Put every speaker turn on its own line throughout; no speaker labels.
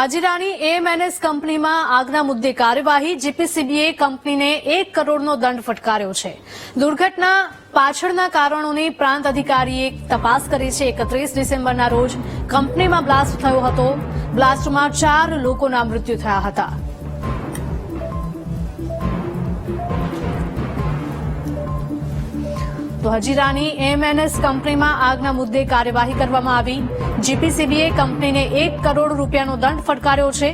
હાજીરાની AMNS કંપનીમાં આગના મુદ્દે કાર્યવાહી જીપીસીબીએ કંપનીને એક કરોડનો દંડ ફટકાર્યો છે. દુર્ઘટના પાછળના કારણોની પ્રાંત અધિકારીએ તપાસ કરી છે. એકત્રીસ ડિસેમ્બરના રોજ કંપનીમાં બ્લાસ્ટ થયો હતો. બ્લાસ્ટમાં ચાર લોકોના મૃત્યુ થયા હતા. તો હજીરાની એમએનએસ કંપનીમાં આગના મુદ્દે કાર્યવાહી કરવામાં આવી. જીપીસીબીએ કંપનીને એક કરોડ રૂપિયાનો દંડ ફટકાર્યો છે.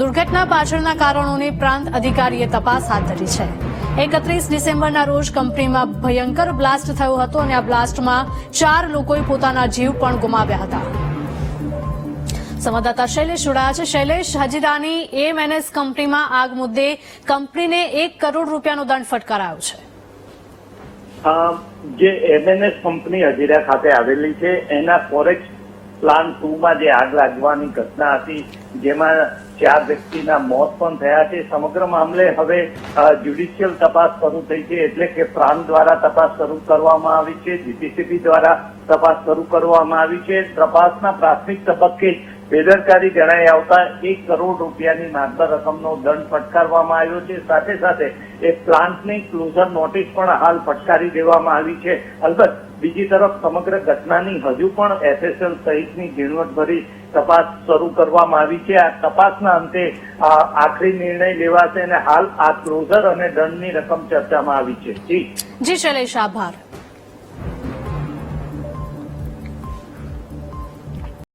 દુર્ઘટના પાછળના કારણોની પ્રાંત અધિકારીએ તપાસ હાથ ધરી છે. એકત્રીસ ડિસેમ્બરના રોજ કંપનીમાં ભયંકર બ્લાસ્ટ થયો હતો અને આ બ્લાસ્ટમાં ચાર લોકોએ પોતાના જીવ પણ ગુમાવ્યા હતા. સંવાદદાતા શૈલેષ જોડાયા છે. શૈલેષ હજીરાની એમએનએસ કંપનીમાં આગ મુદ્દે કંપનીને એક કરોડ રૂપિયાનો દંડ ફટકારાયો છે.
જે એમએનએસ કંપની હજીરા ખાતે આવેલી છે, એના ફોરેક્સ પ્લાન ટુ માં જે આગ લાગવાની ઘટના હતી, જેમાં ચાર વ્યક્તિના મોત પણ થયા છે. સમગ્ર મામલે હવે જ્યુડિશિયલ તપાસ શરૂ થઈ છે, એટલે કે પ્રાંત દ્વારા તપાસ શરૂ કરવામાં આવી છે જીપીસીબી દ્વારા તપાસ શરૂ કરવામાં આવી છે. તપાસના પ્રાથમિક તબક્કે બેદરકારી જણાઈ આવતા એક કરોડ રૂપિયાની નાગર રકમનો દંડ ફટકારવામાં આવ્યો છે. સાથે સાથે એ પ્લાન્ટની ક્લોઝર નોટિસ પણ હાલ ફટકારી દેવામાં આવી છે. અલબત્ત, બીજી તરફ સમગ્ર ઘટનાની હજુ પણ એફએસએલ સહિતની ઝીણવટભરી તપાસ શરૂ કરવામાં આવી છે. આ તપાસના અંતે આખરી નિર્ણય લેવાશે અને હાલ આ ક્લોઝર અને દંડની રકમ ચર્ચામાં આવી છે. જી.
જી, શૈલેષ, આભાર.